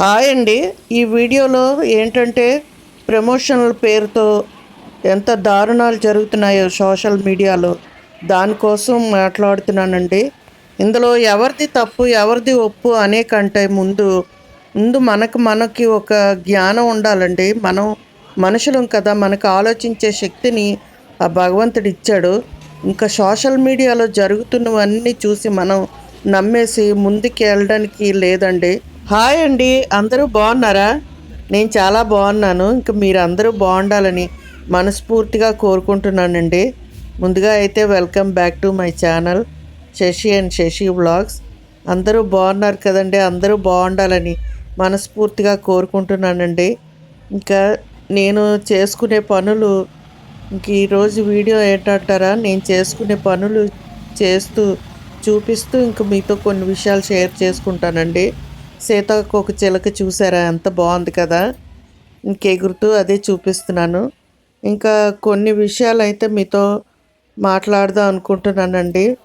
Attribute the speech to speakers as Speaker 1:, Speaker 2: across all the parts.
Speaker 1: Hi అండి. ఈ వీడియోలో ఏంటంటే ప్రమోషనల్ పేరుతో ఎంత దారుణాలు జరుగుతున్నాయో సోషల్ మీడియాలో. దానికోసం మాట్లాడుతున్నానండి. ఇందులో ఎవరిది తప్పు ఎవరిది ఒప్పు అనే కంటే ముందు ముందు మనకు మనకి ఒక జ్ఞానం ఉండాలండి. మనం మనుషులం కదా మనకు ఆలోచించే శక్తిని ఆ భగవంతుడు ఇచ్చాడు. ఇంకా సోషల్ మీడియాలో జరుగుతున్నవన్నీ చూసి మనం నమ్మేసి ముందుకు వెళ్ళడానికి లేదండి. హాయ్ అండి అందరూ బాగున్నారా? నేను చాలా బాగున్నాను ఇంకా మీరందరూ బాగుండాలని మనస్ఫూర్తిగా కోరుకుంటున్నానండి. ముందుగా అయితే welcome back to my channel Sashi and Sashi vlogs. అందరూ బాగున్నారు కదండి అందరూ బాగుండాలని మనస్ఫూర్తిగా కోరుకుంటున్నానండి. ఇంకా నేను చేసుకునే పనులు ఇంక ఈరోజు వీడియో ఏంటంటారా? నేను చేసుకునే పనులు చేస్తూ చూపిస్తూ ఇంక మీతో కొన్ని విషయాలు షేర్ చేసుకుంటానండి. సీతాకోక చిలక చూసారా? ఎంత బాగుంది కదా. ఇంకెగురుతూ అదే చూపిస్తున్నాను. ఇంకా కొన్ని విషయాలు అయితే మీతో మాట్లాడదాం అనుకుంటున్నానండి.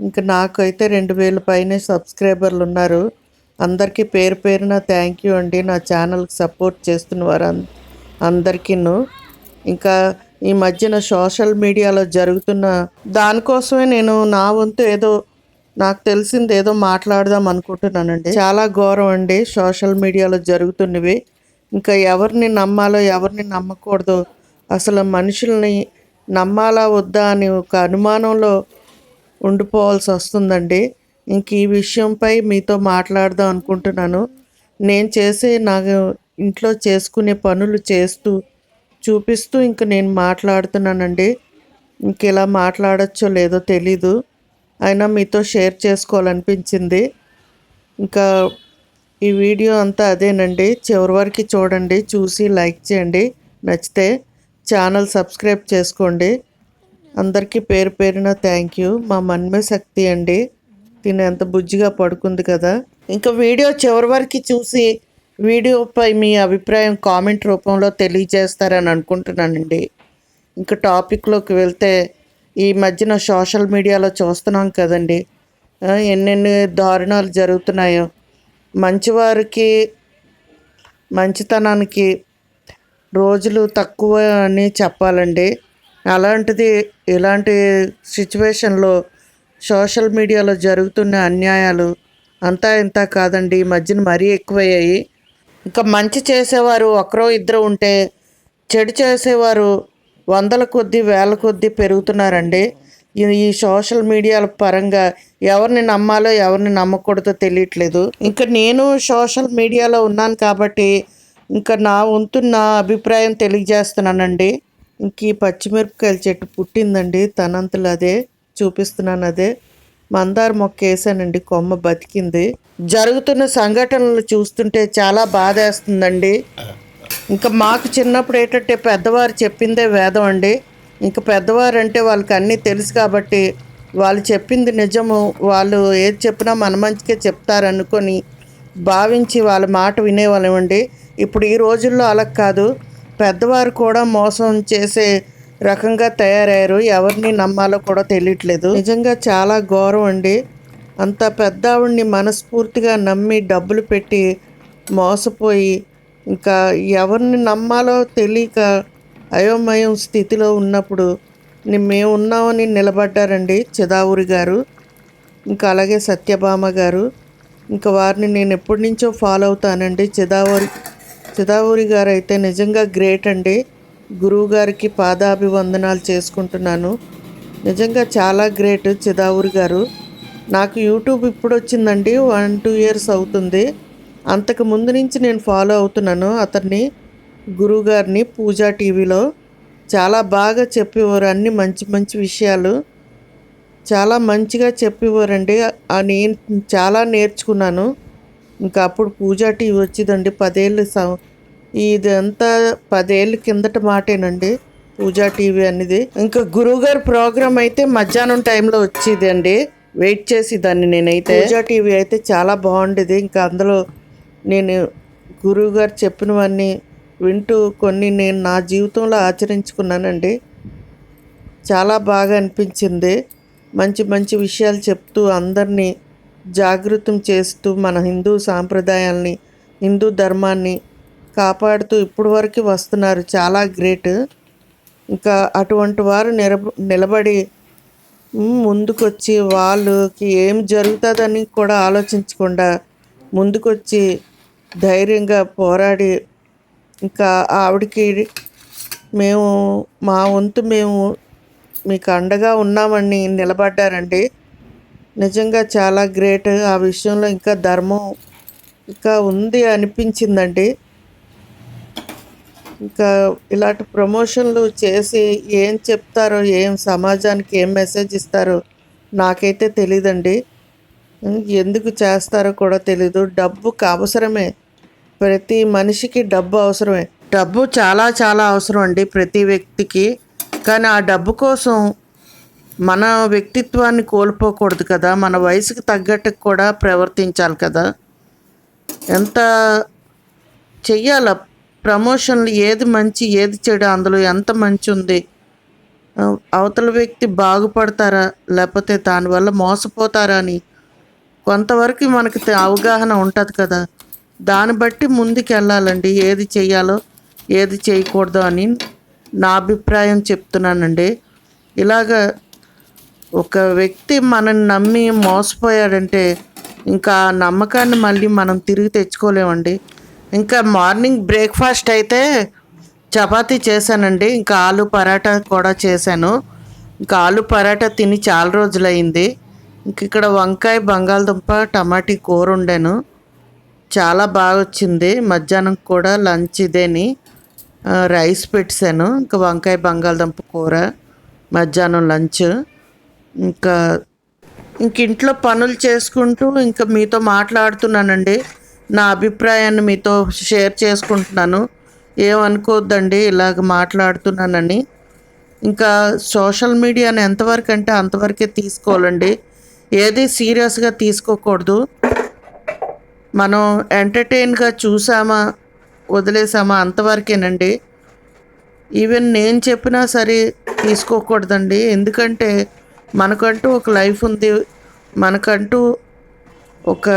Speaker 1: ఇంకా నాకైతే రెండు వేల పైనే సబ్స్క్రైబర్లు ఉన్నారు. అందరికీ పేరు పేరున థ్యాంక్ యూ అండి. నా ఛానల్కి సపోర్ట్ చేస్తున్న వారు అం- అందరికీను. ఇంకా ఈ మధ్యన సోషల్ మీడియాలో జరుగుతున్న దానికోసమే నేను నా వంతు ఏదో నాకు తెలిసింది ఏదో మాట్లాడదాం అనుకుంటున్నానండి. చాలా ఘోరం అండి సోషల్ మీడియాలో జరుగుతున్నవి. ఇంకా ఎవరిని నమ్మాలో ఎవరిని నమ్మకూడదు అసలు మనుషుల్ని నమ్మాలా వద్దా అని ఒక అనుమానంలో ఉండిపోవాల్సి వస్తుందండి. ఇంక ఈ విషయంపై మీతో మాట్లాడదాం అనుకుంటున్నాను. నేను చేసే నాకు ఇంట్లో చేసుకునే పనులు చేస్తూ చూపిస్తూ ఇంక నేను మాట్లాడుతున్నానండి. ఇంక ఇలా మాట్లాడచ్చో లేదో తెలీదు. అయినా మీతో షేర్ చేసుకోవాలనిపించింది. ఇంకా ఈ వీడియో అంతా అదేనండి. చివరి వరకు చూడండి చూసి లైక్ చేయండి. నచ్చితే ఛానల్ సబ్స్క్రైబ్ చేసుకోండి. అందరికీ పేరు పేరున థ్యాంక్ యూ. మా మన్మే శక్తి అండి. తిని ఎంత బుజ్జిగా పడుకుంది కదా. ఇంకా వీడియో చివరి వరకు చూసి వీడియోపై మీ అభిప్రాయం కామెంట్ రూపంలో తెలియజేస్తారని అనుకుంటున్నానండి. ఇంకా టాపిక్లోకి వెళ్తే ఈ మధ్యన సోషల్ మీడియాలో చూస్తున్నాం కదండి. ఎన్నెన్ని దారుణాలు జరుగుతున్నాయో. మంచివారికి మంచితనానికి రోజులు తక్కువ అని చెప్పాలండి. అలాంటిది ఇలాంటి సిచ్యువేషన్లో సోషల్ మీడియాలో జరుగుతున్న అన్యాయాలు అంతా ఇంత కాదండి. ఈ మధ్యన మరీ ఎక్కువయ్యాయి. ఇంకా మంచి చేసేవారు ఒకరో ఇద్దరు ఉంటే చెడు చేసేవారు వందల కొద్దీ వేల కొద్దీ పెరుగుతున్నారండి. ఈ- సోషల్ మీడియాల పరంగా ఎవరిని నమ్మాలో ఎవరిని నమ్మకూడదో తెలియట్లేదు. ఇంకా నేను సోషల్ మీడియాలో ఉన్నాను కాబట్టి ఇంకా నా వంతు నా అభిప్రాయం తెలియజేస్తున్నానండి. ఇంక ఈ పచ్చిమిరపకాయల చెట్టు పుట్టిందండి. తనంతలు అదే చూపిస్తున్నాను అదే. మందార మొక్క వేసానండి. కొమ్మ బతికింది. జరుగుతున్న సంఘటనలు చూస్తుంటే చాలా బాధేస్తుందండి. ఇంకా మాకు చిన్నప్పుడు ఏంటంటే పెద్దవారు చెప్పిందే వేదం అండి. ఇంకా పెద్దవారు అంటే వాళ్ళకి అన్నీ తెలుసు కాబట్టి వాళ్ళు చెప్పింది నిజము. వాళ్ళు ఏది చెప్పినా మన మంచికే చెప్తారనుకొని భావించి వాళ్ళ మాట వినేవాళ్ళమండి ఇప్పుడు ఈ రోజుల్లో అలా కాదు. పెద్దవారు కూడా మోసం చేసే రకంగా తయారయ్యారు. ఎవరిని నమ్మాలో కూడా తెలియట్లేదు. నిజంగా చాలా ఘోరం అండి. అంత పెద్ద ఆవిడ్ని మనస్ఫూర్తిగా నమ్మి డబ్బులు పెట్టి మోసపోయి ఇంకా ఎవరిని నమ్మాలో తెలియక అయోమయం స్థితిలో ఉన్నప్పుడు మేము ఉన్నామని నిలబడ్డారండి చిదావురి గారు ఇంకా అలాగే సత్యభామ గారు. ఇంకా వారిని నేను ఎప్పటి నుంచో ఫాలో అవుతానండి. చిదావరి చిదావురి గారు అయితే నిజంగా గ్రేట్ అండి. గురువు గారికి పాదాభివందనాలు చేసుకుంటున్నాను. నిజంగా చాలా గ్రేట్ చిదావురి గారు. నాకు యూట్యూబ్ ఇప్పుడు వచ్చిందండి. వన్ టూ ఇయర్స్ అవుతుంది. అంతకు ముందు నుంచి నేను ఫాలో అవుతున్నాను. అతన్ని గురుగారిని పూజా టీవీలో చాలా బాగా చెప్పేవారు. అన్ని మంచి మంచి విషయాలు చాలా మంచిగా చెప్పేవారండి. ఆ నేను చాలా నేర్చుకున్నాను. ఇంకా అప్పుడు పూజా టీవీ వచ్చిందండి. పదేళ్ళు స ఇదంతా పదేళ్ళ కిందట మాటేనండి. పూజా టీవీ అనేది ఇంకా గురువుగారి ప్రోగ్రామ్ అయితే మధ్యాహ్నం టైంలో వచ్చేదండి. వెయిట్ చేసి దాన్ని నేనైతే. పూజా టీవీ అయితే చాలా బాగుండేది. ఇంకా అందులో నేను గురువుగారు చెప్పినవన్నీ వింటూ కొన్ని నేను నా జీవితంలో ఆచరించుకున్నానండి. చాలా బాగా అనిపించింది. మంచి మంచి విషయాలు చెప్తూ అందరినీ జాగృతం చేస్తూ మన హిందూ సాంప్రదాయాల్ని హిందూ ధర్మాన్ని కాపాడుతూ ఇప్పుడు వరకు వస్తున్నారు. చాలా గ్రేట్. ఇంకా అటువంటి వారు నిలబ నిలబడి ముందుకొచ్చి వాళ్ళకి ఏం జరుగుతుందని కూడా ఆలోచించకుండా ముందుకొచ్చి ధైర్యంగా పోరాడి ఇంకా ఆవిడకి మేము మా వంతు మేము మీకు అండగా ఉన్నామని నిలబడ్డారండి. నిజంగా చాలా గ్రేట్. ఆ విషయంలో ఇంకా ధర్మం ఇంకా ఉంది అనిపించిందండి. ఇంకా ఇలాంటి ప్రమోషన్లు చేసి ఏం చెప్తారో ఏం సమాజానికి ఏం మెసేజ్ ఇస్తారో నాకైతే తెలియదండి ఎందుకు చేస్తారో కూడా తెలీదు. డబ్బుకు అవసరమే. ప్రతి మనిషికి డబ్బు అవసరమే. డబ్బు చాలా చాలా అవసరం అండి ప్రతి వ్యక్తికి. కానీ ఆ డబ్బు కోసం మన వ్యక్తిత్వాన్ని కోల్పోకూడదు కదా. మన వయసుకి తగ్గట్టు కూడా ప్రవర్తించాలి కదా. ఎంత చెయ్యాల? ప్రమోషన్లు ఏది మంచి ఏది చెడు అందులో ఎంత మంచి ఉంది? అవతల వ్యక్తి బాగుపడతారా? లేకపోతే దానివల్ల మోసపోతారా అని? కొంతవరకు మనకి అవగాహన ఉంటుంది కదా. దాన్ని బట్టి ముందుకెళ్ళాలండి. ఏది చేయాలో ఏది చేయకూడదు అని నా అభిప్రాయం చెప్తున్నానండి. ఇలాగ ఒక వ్యక్తి మనని నమ్మి మోసపోయాడంటే ఇంకా ఆ నమ్మకాన్ని మళ్ళీ మనం తిరిగి తెచ్చుకోలేమండి. ఇంకా మార్నింగ్ బ్రేక్ఫాస్ట్ అయితే చపాతీ చేశానండి. ఇంకా ఆలు పరాటా కూడా చేశాను. ఇంకా ఆలు పరాటా తిని చాలా రోజులైంది. ఇంక ఇక్కడ వంకాయ బంగాళదుంప టమాటీ కూర ఉండాను చాలా బాగా వచ్చింది. మధ్యాహ్నం కూడా లంచ్ ఇదేని. రైస్ పెట్టాను. ఇంకా వంకాయ బంగాళదుంప కూర మధ్యాహ్నం లంచ్. ఇంకా ఇంక ఇంట్లో పనులు చేసుకుంటూ ఇంకా మీతో మాట్లాడుతున్నానండి. నా అభిప్రాయాన్ని మీతో షేర్ చేసుకుంటున్నాను. ఏమనుకోవద్దండి ఇలాగ మాట్లాడుతున్నానని. ఇంకా సోషల్ మీడియాని ఎంతవరకు అంటే అంతవరకే తీసుకోవాలండి. ఏది సీరియస్గా తీసుకోకూడదు. మనం ఎంటర్టైన్గా చూసామా వదిలేసామా అంతవరకేనండి. ఈవెన్ నేను చెప్పినా సరే తీసుకోకూడదండి. ఎందుకంటే మనకంటూ ఒక లైఫ్ ఉంది మనకంటూ ఒక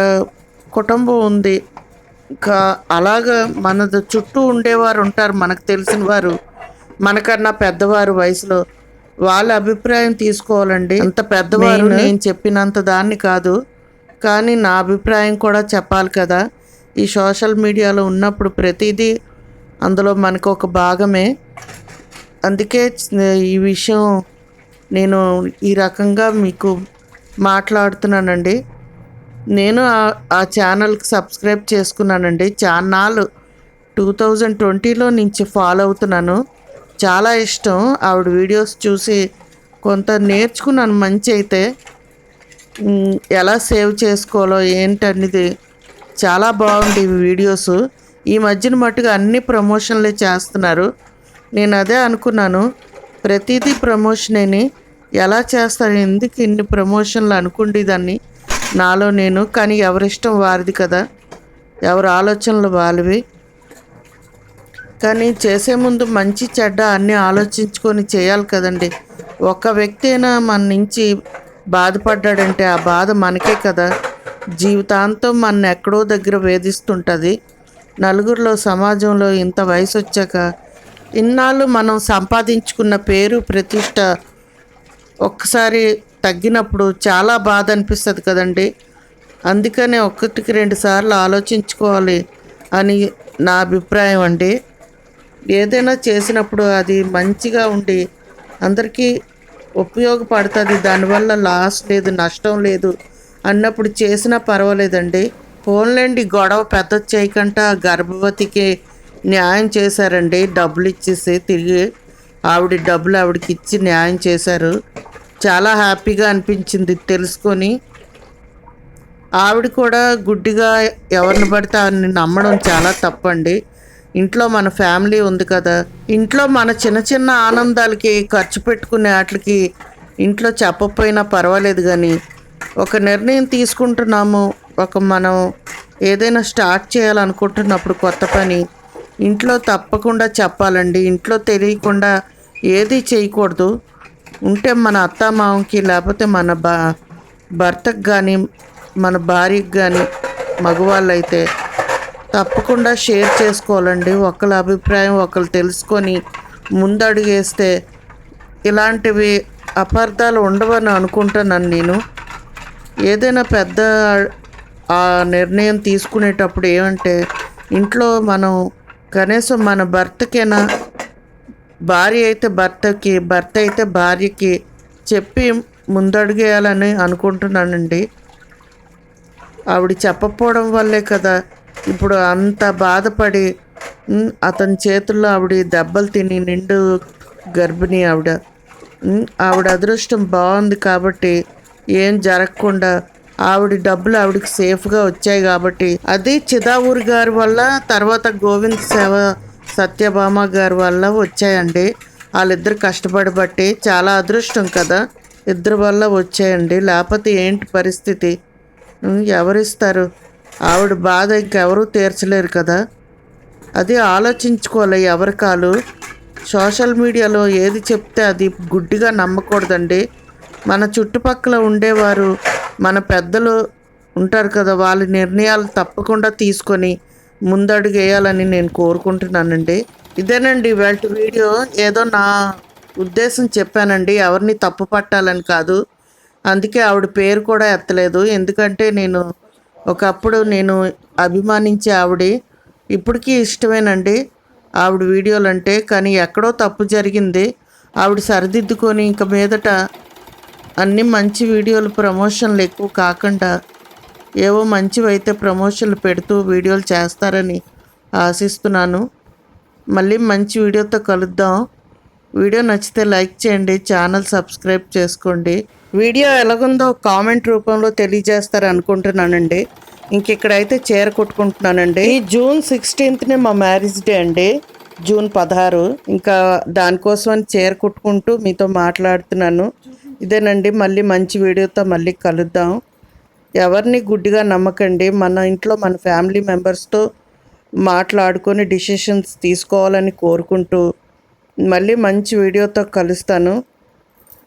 Speaker 1: కుటుంబం ఉంది. ఇంకా అలాగా మన చుట్టూ ఉండేవారు ఉంటారు మనకు తెలిసిన వారు మనకన్నా పెద్దవారు వయసులో. వాళ్ళ అభిప్రాయం తీసుకోవాలండి. అంత పెద్దవారు నేను చెప్పినంత దాన్ని కాదు. కానీ నా అభిప్రాయం కూడా చెప్పాలి కదా. ఈ సోషల్ మీడియాలో ఉన్నప్పుడు ప్రతిదీ అందులో మనకు ఒక భాగమే. అందుకే ఈ విషయం నేను ఈ రకంగా మీకు మాట్లాడుతున్నానండి. నేను ఆ- ఛానల్కి సబ్స్క్రైబ్ చేసుకున్నానండి. ఛానల్ టూ థౌజండ్ ట్వంటీలో నుంచి ఫాలో అవుతున్నాను. చాలా ఇష్టం. ఆవిడ వీడియోస్ చూసి కొంత నేర్చుకున్నాను మంచి అయితే. ఎలా సేవ్ చేసుకోవాలో ఏంటనేది చాలా బాగుంది ఈ వీడియోస్. ఈ మధ్యన మట్టుగా అన్ని ప్రమోషన్లే చేస్తున్నారు. నేను అదే అనుకున్నాను. ప్రతిదీ ప్రమోషనేని ఎలా చేస్తారు? ఎందుకు ఇన్ని ప్రమోషన్లు అనుకుండేదాన్ని నాలో నేను? కానీ ఎవరిష్టం వారిది కదా. ఎవరి ఆలోచనలు వాళ్ళవి. కానీ చేసే ముందు మంచి చెడ్డ అన్నీ ఆలోచించుకొని చేయాలి కదండి. ఒక వ్యక్తి అయినా మన నుంచి బాధపడ్డాడంటే ఆ బాధ మనకే కదా. జీవితాంతం మన ఎక్కడో దగ్గర వేధిస్తుంటుంది. నలుగురిలో సమాజంలో ఇంత వయసు వచ్చాక ఇన్నాళ్ళు మనం సంపాదించుకున్న పేరు ప్రతిష్ట ఒక్కసారి తగ్గినప్పుడు చాలా బాధ అనిపిస్తుంది కదండి. అందుకనే ఒకటికి రెండు సార్లు ఆలోచించుకోవాలి అని నా అభిప్రాయం అండి. ఏదైనా చేసినప్పుడు అది మంచిగా ఉండి అందరికీ ఉపయోగపడుతుంది. దానివల్ల లాస్ లేదు నష్టం లేదు. అన్నప్పుడు చేసినా పర్వాలేదండి. ఫోన్లేండి గొడవ పెద్ద చేయకుండా గర్భవతికి న్యాయం చేశారండి. డబ్బులు ఇచ్చేసి తిరిగి ఆవిడ డబ్బులు ఆవిడకి ఇచ్చి న్యాయం చేశారు. చాలా హ్యాపీగా అనిపించింది తెలుసుకొని. ఆవిడ కూడా గుడ్డిగా ఎవరిని పడితే ఆవిడని నమ్మడం చాలా తప్పండి. ఇంట్లో మన ఫ్యామిలీ ఉంది కదా. ఇంట్లో మన చిన్న చిన్న ఆనందాలకి ఖర్చు పెట్టుకునే వాటికి ఇంట్లో చెప్పకపోయినా పర్వాలేదు కానీ ఒక నిర్ణయం తీసుకుంటున్నాము. ఒక మనం ఏదైనా స్టార్ట్ చేయాలనుకుంటున్నప్పుడు కొత్త పని. ఇంట్లో తప్పకుండా చెప్పాలండి. ఇంట్లో తెలియకుండా ఏది చేయకూడదు. ఉంటే మన అత్తామామకి లేకపోతే మన బా భర్తకు కానీ మన భార్యకి కానీ మగవాళ్ళు అయితే తప్పకుండా షేర్ చేసుకోవాలండి. ఒకళ్ళ అభిప్రాయం ఒకరు తెలుసుకొని ముందడుగేస్తే ఇలాంటివి అపార్థాలు ఉండవని అనుకుంటున్నాను నేను. ఏదైనా పెద్ద ఆ నిర్ణయం తీసుకునేటప్పుడు ఏమంటే ఇంట్లో మనం కనీసం మన భర్తకైనా భార్య అయితే భర్తకి భర్త అయితే భార్యకి చెప్పి ముందడుగేయాలని అనుకుంటున్నానండి. ఆవిడ చెప్పకపోవడం వల్లే కదా ఇప్పుడు అంత బాధపడి అతని చేతుల్లో ఆవిడ దెబ్బలు తిని నిండు గర్భిణి ఆవిడ. ఆవిడ అదృష్టం బాగుంది కాబట్టి ఏం జరగకుండా ఆవిడ డబ్బులు ఆవిడకి సేఫ్గా వచ్చాయి కాబట్టి. అది చిదావూరి గారి వల్ల తర్వాత గోవింద్ సేవ సత్యభామ గారి వల్ల వచ్చాయండి. వాళ్ళిద్దరు కష్టపడి బట్టి చాలా అదృష్టం కదా. ఇద్దరి వల్ల వచ్చాయండి. లేకపోతే ఏంటి పరిస్థితి? ఎవరిస్తారు? ఆవిడ బాధ ఇంకెవరూ తీర్చలేరు కదా. అది ఆలోచించుకోవాలి ఎవరి కాలు సోషల్ మీడియాలో ఏది చెప్తే అది గుడ్డిగా నమ్మకూడదండి. మన చుట్టుపక్కల ఉండేవారు మన పెద్దలు ఉంటారు కదా వాళ్ళ నిర్ణయాలు తప్పకుండా తీసుకొని ముందడుగు వేయాలని నేను కోరుకుంటున్నానండి. ఇదేనండి ఇవాళ వీడియో. ఏదో నా ఉద్దేశం చెప్పానండి. ఎవరిని తప్పు పట్టాలని కాదు. అందుకే ఆవిడ పేరు కూడా ఎత్తలేదు. ఎందుకంటే నేను ఒకప్పుడు నేను అభిమానించే ఆవిడ ఇప్పటికీ ఇష్టమేనండి. ఆవిడ వీడియోలు అంటే కానీ ఎక్కడో తప్పు జరిగింది. ఆవిడ సరిదిద్దుకొని ఇంక మీదట అన్ని మంచి వీడియోలు ప్రమోషన్లు ఎక్కువ కాకుండా ఏవో మంచివైతే ప్రమోషన్లు పెడుతూ వీడియోలు చేస్తారని ఆశిస్తున్నాను. మళ్ళీ మంచి వీడియోతో కలుద్దాం. వీడియో నచ్చితే లైక్ చేయండి ఛానల్ సబ్స్క్రైబ్ చేసుకోండి. వీడియో ఎలాగుందో కామెంట్ రూపంలో తెలియజేస్తారు అనుకుంటున్నానండి. ఇంక ఇక్కడైతే చీర కొట్టుకుంటున్నానండి. ఈ జూన్ సిక్స్టీన్త్నే మా మ్యారేజ్ డే అండి. జూన్ పదహారు. ఇంకా దానికోసమని చీర కుట్టుకుంటూ మీతో మాట్లాడుతున్నాను. ఇదేనండి మళ్ళీ మంచి వీడియోతో మళ్ళీ కలుద్దాం. ఎవరిని గుడ్డిగా నమ్మకండి. మన ఇంట్లో మన ఫ్యామిలీ మెంబర్స్తో మాట్లాడుకొని డిసిషన్స్ తీసుకోవాలని కోరుకుంటూ మళ్ళీ మంచి వీడియోతో కలుస్తాను.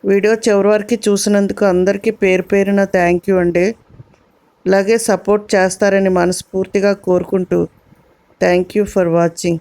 Speaker 1: వీడియో చివరి వరకు చూసినందుకు అందరికీ పేరు పేరున థ్యాంక్ యూ అండి. ఇలాగే సపోర్ట్ చేస్తారని మనస్ఫూర్తిగా కోరుకుంటూ థ్యాంక్ యూ ఫర్ వాచింగ్